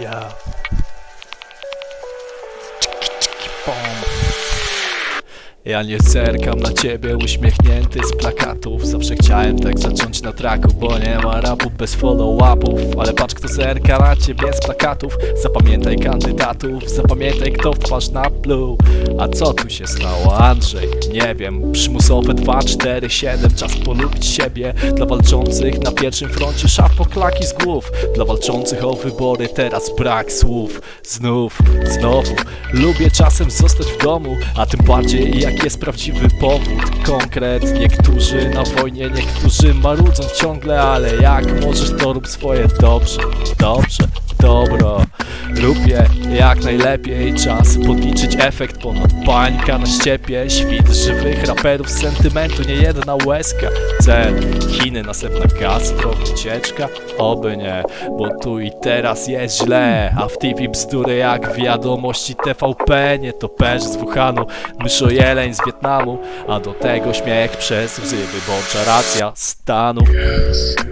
Ja. Bom. Ja nie zerkam na ciebie uśmiechnięty z plakatów. Zawsze chciałem tak zacząć na traku, bo nie ma rapu bez follow-upów. Ale patrz kto zerka na ciebie z plakatów. Zapamiętaj kandydatów, zapamiętaj kto w twarz napluł A co tu się stało Andrzej? Nie wiem, przymusowe 2, 4, 7 Czas polubić siebie. Dla walczących na pierwszym froncie szaf poklaki z głów. Dla walczących o wybory teraz brak słów. Znów, znowu. Lubię czasem zostać w domu A tym bardziej jak jest prawdziwy powód Konkret, niektórzy na wojnie Niektórzy marudzą ciągle Ale jak możesz to rób swoje. Dobrze Dobrze, dobro Lubię jak najlepiej. Czas podliczyć efekt ponad bańka na ściepie. Świt żywych raperów z sentymentu, nie jedna łezka. Cel, Chiny, następna gastro, ucieczka Oby nie, bo tu i teraz jest źle. A w TV bzdury jak wiadomości TVP Nie to perz z Wuhanu, myszojeleń z Wietnamu. A do tego śmiech przez łzy wyborcza racja stanu. Yes,